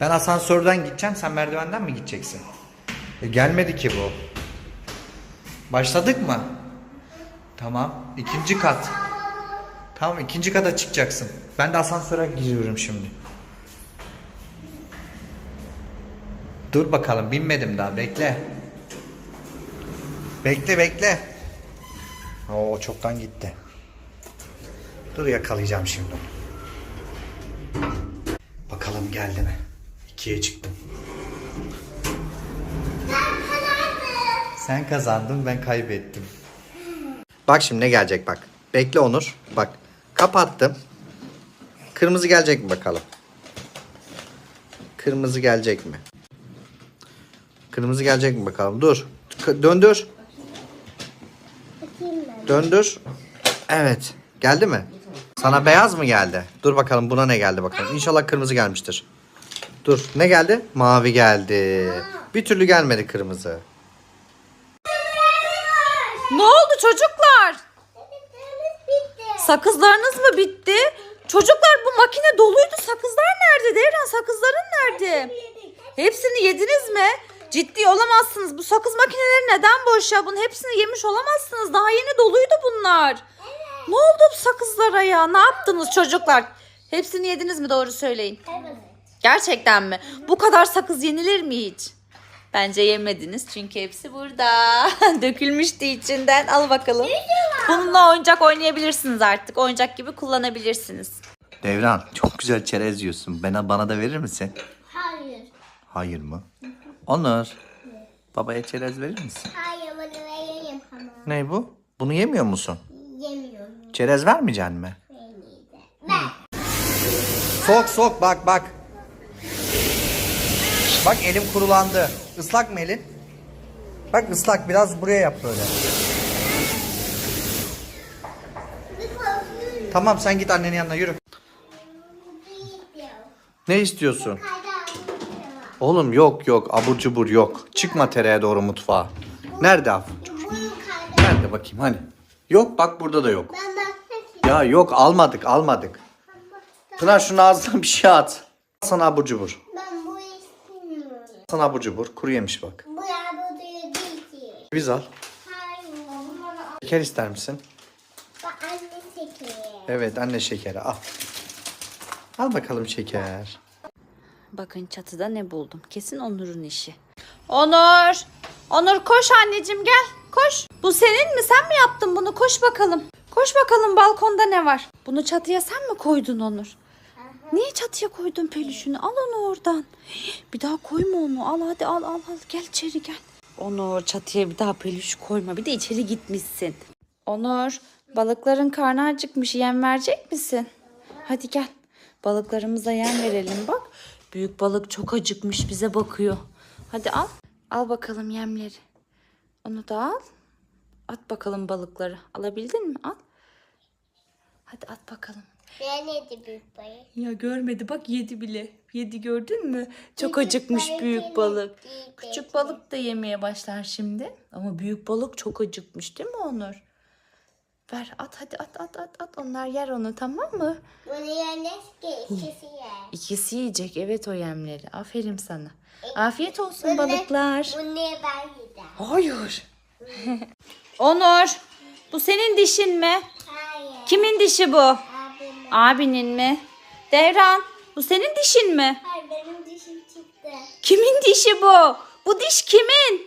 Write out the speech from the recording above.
Ben asansörden gideceğim sen merdivenden mi gideceksin? E, gelmedi ki bu. Başladık mı? Tamam. ikinci kat. Tamam ikinci kata çıkacaksın. Ben de asansöre giriyorum şimdi. Dur bakalım binmedim daha bekle. Bekle bekle. Oo çoktan gitti. Dur yakalayacağım şimdi. Bakalım geldi mi? İkiye çıktım. Sen kazandın ben kaybettim. Bak şimdi ne gelecek bak. Bekle Onur. Bak kapattım. Kırmızı gelecek mi bakalım. Kırmızı gelecek mi? Kırmızı gelecek mi bakalım. Dur. K- döndür. Döndür. Evet. Geldi mi? Sana beyaz mı geldi? Dur bakalım buna ne geldi bakalım. İnşallah kırmızı gelmiştir. Dur. Ne geldi? Mavi geldi. Bir türlü gelmedi kırmızı. Ne oldu çocuklar? Sakızlarınız mı bitti? Çocuklar bu makine doluydu. Sakızlar nerede? Devran sakızların nerede? Hepsini yediniz mi? Ciddi olamazsınız. Bu sakız makineleri neden boş ya? Bunun hepsini yemiş olamazsınız. Daha yeni doluydu bunlar. Ne oldu bu sakızlara ya? Ne yaptınız çocuklar? Hepsini yediniz mi doğru söyleyin. Gerçekten mi? Bu kadar sakız yenilir mi hiç? Bence yemediniz çünkü hepsi burada. Dökülmüştü içinden. Al bakalım. Bununla oyuncak oynayabilirsiniz artık. Oyuncak gibi kullanabilirsiniz. Devran çok güzel çerez yiyorsun. Bana, bana da verir misin? Hayır. Hayır mı? Onur. Babaya çerez verir misin? Hayır bunu vereyim ama Ne bu? Bunu yemiyor musun? yemiyorum. Çerez vermeyeceksin mi? De. Ben. Sok sok bak bak. Bak elim kurulandı. Islak mı elin? Bak ıslak biraz buraya yap böyle. Tamam sen git annenin yanına yürü. Ne istiyorsun? Oğlum yok yok abur cubur yok. Çıkma tereye doğru mutfağa. Nerede abur? Nerede bakayım hani? Yok bak burada da yok. Ya yok almadık almadık. Pınar şunun ağzına bir şey at. Sana abur cubur. Bu. Sana abur cubur. Kuru yemiş bak. Bu yarı değil ki. Biz al. Hayır. Bunları al. Şeker ister misin? Bak anne çekiyor. Evet anne şekeri al. Al bakalım şeker. Bakın çatıda ne buldum. Kesin Onur'un işi. Onur! Onur koş anneciğim gel. Koş. Bu senin mi? Sen mi yaptın bunu? Koş bakalım. Koş bakalım balkonda ne var? Bunu çatıya sen mi koydun Onur? Niye çatıya koydun pelüşünü? Al onu oradan. Bir daha koyma onu. Al hadi al al al. Gel içeri gel. Onur çatıya bir daha peluş koyma. Bir de içeri gitmişsin. Onur balıkların karnı acıkmış. Yem verecek misin? Hadi gel. Balıklarımıza yem verelim bak. Büyük balık çok acıkmış bize bakıyor. Hadi al. Al bakalım yemleri. Onu da al. At bakalım balıkları. Alabildin mi? Al. Hadi at bakalım. Ben yedi büyük bayı. Ya görmedi bak yedi bile. Yedi gördün mü? Çok Büyük acıkmış balık büyük yemek balık. değil, Küçük belki. balık da yemeye başlar şimdi. Ama büyük balık çok acıkmış değil mi Onur? Ver at hadi at at at at. Onlar yer onu tamam mı? Bunu yerine ki ikisi yer. İkisi yiyecek evet o yemleri. Aferin sana. Afiyet olsun balıklar. Bunu ben yiyeceğim. Hayır. Onur bu senin dişin mi? Hayır. Kimin dişi bu? Abinin mi? Devran bu senin dişin mi? Hayır benim dişim çıktı. Kimin dişi bu? Bu diş kimin?